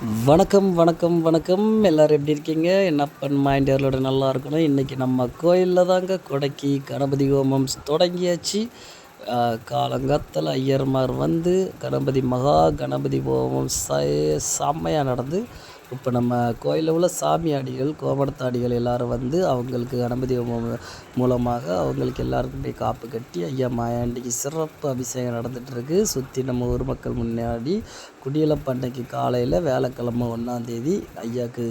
வணக்கம் வணக்கம் வணக்கம். எல்லோரும் எப்படி இருக்கீங்க? என்னப்பன் மைண்டியர்களோட நல்லா இருக்கணும். இன்றைக்கி நம்ம கோயிலில் தாங்க கொடைக்கி கணபதி ஹோமம் தொடங்கியாச்சு. காலங்காத்தில் ஐயர்மார் வந்து கணபதி மகா கணபதி ஹோமம் செம்மையாக நடந்து இப்போ நம்ம கோயிலில் உள்ள சாமியாடிகள் கோமடத்தாடிகள் எல்லோரும் வந்து அவங்களுக்கு கணபதி மூலமாக அவங்களுக்கு எல்லாருக்குமே காப்பு கட்டி ஐயா மாயாண்டிக்கு சிறப்பு அபிஷேகம் நடந்துகிட்ருக்கு சுற்றி நம்ம ஊர் மக்கள் முன்னாடி குடியலப்பண்டைக்கு காலையில் வேலைக்கிழமை ஒன்றாந்தேதி ஐயாவுக்கு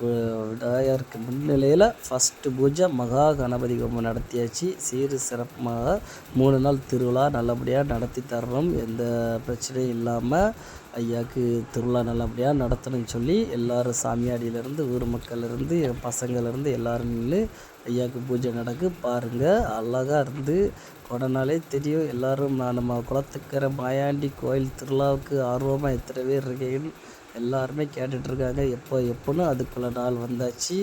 விநாயகருக்கு முன்னிலையில் ஃபஸ்ட்டு பூஜை மகா கணபதி ஹோமம் நடத்தியாச்சு. சீர் சிறப்பாக மூணு நாள் திருவிழா நல்லபடியாக நடத்தி தர்றோம் எந்த பிரச்சனையும் இல்லாமல் ஐயாவுக்கு திருவிழா நல்லபடியாக நடத்தணும்னு சொல்லி எல்லோரும் சாமியாடியிலேருந்து ஊர் மக்கள்லேருந்து என் பசங்கள்லேருந்து எல்லோரும் நின்று ஐயாவுக்கு பூஜை நடக்கு. பாருங்கள் அழகாக இருந்து கொடனாலே தெரியும். எல்லோரும் நான் நம்ம குளத்துக்கிற மாயாண்டி கோயில் திருவிழாவுக்கு ஆர்வமாக எத்தனை பேர் இருக்கீங்கன்னு எல்லாருமே கேட்டுட்ருக்காங்க எப்போ எப்போன்னு அதுக்குள்ள நாள் வந்தாச்சு.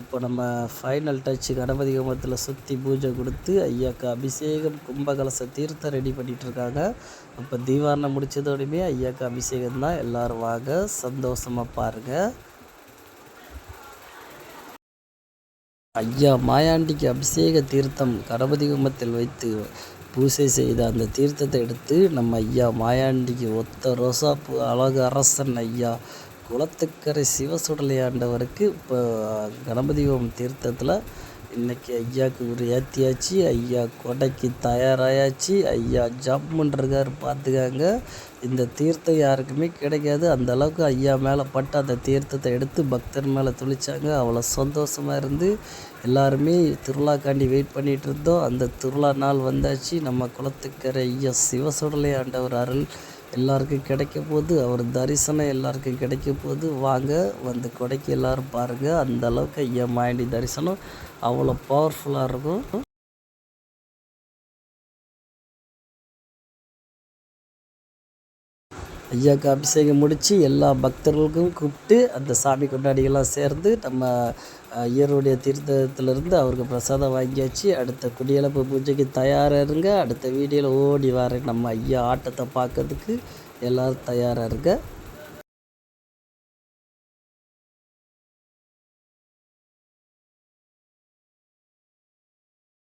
இப்போ நம்ம ஃபைனல் டச் கணபதி ஹோமத்தில் சுற்றி பூஜை கொடுத்து ஐயாக்கு அபிஷேகம் கும்பகலச தீர்த்தம் ரெடி பண்ணிகிட்ருக்காங்க இப்போ தீவாரணம் முடித்ததோடையுமே ஐயாக்கு அபிஷேகம் தான். எல்லோரும் வாங்க சந்தோஷமாக பாருங்கள் ஐயா மாயாண்டிக்கு அபிஷேக தீர்த்தம் கணபதி ஹோமத்தில் வைத்து பூஜை செய்த அந்த தீர்த்தத்தை எடுத்து நம்ம ஐயா மாயாண்டிக்கு ஒத்த ரோசாப்பூ அழகு அரசன் ஐயா. குளத்துக்கரை சிவசுடலை ஆண்டவருக்கு இப்போ கணபதி ஓம் தீர்த்தத்தில் இன்றைக்கி ஐயாவுக்கு ஒரு ஏற்றியாச்சு ஐயா கொடைக்கு தயாராயாச்சு ஐயா ஜம்முன்றிருக்காரு பார்த்துக்காங்க. இந்த தீர்த்தம் யாருக்குமே கிடைக்காது. அந்த அளவுக்கு ஐயா மேலே பட்டு அந்த தீர்த்தத்தை எடுத்து பக்தர் மேலே துளிச்சாங்க. அவ்வளோ சந்தோஷமாக இருந்து எல்லாருமே திருவிழாக்காண்டி வெயிட் பண்ணிகிட்டு இருந்தோம். அந்த திருவிழா நாள் வந்தாச்சு. நம்ம குளத்துக்கரை ஐயா சிவசுடலை ஆண்டவர் அருள் எல்லாருக்கும் கிடைக்க போகுது. அவர் தரிசனம் எல்லாருக்கும் கிடைக்க போகுது. வாங்க வந்து கொடைக்கு எல்லோரும் பாருங்கள் அந்த அளவுக்கு ஐயா மாயண்டி தரிசனம். அவ்வளோ பவர்ஃபுல்லாக இருக்கும். ஐயாவுக்கு அபிஷேகம் முடித்து எல்லா பக்தர்களுக்கும் கூப்பிட்டு அந்த சாமி கொண்டாடிகள்லாம் சேர்ந்து நம்ம ஐயருடைய தீர்த்தத்திலிருந்து அவருக்கு பிரசாதம் வாங்கியாச்சு அடுத்த குடியலப்பு பூஜைக்கு தயாராக இருங்க அடுத்த வீடியோவில் ஓடி வரேன் நம்ம ஐயா ஆட்டத்தை பார்க்கறதுக்கு. எல்லோரும் தயாராக இருங்க.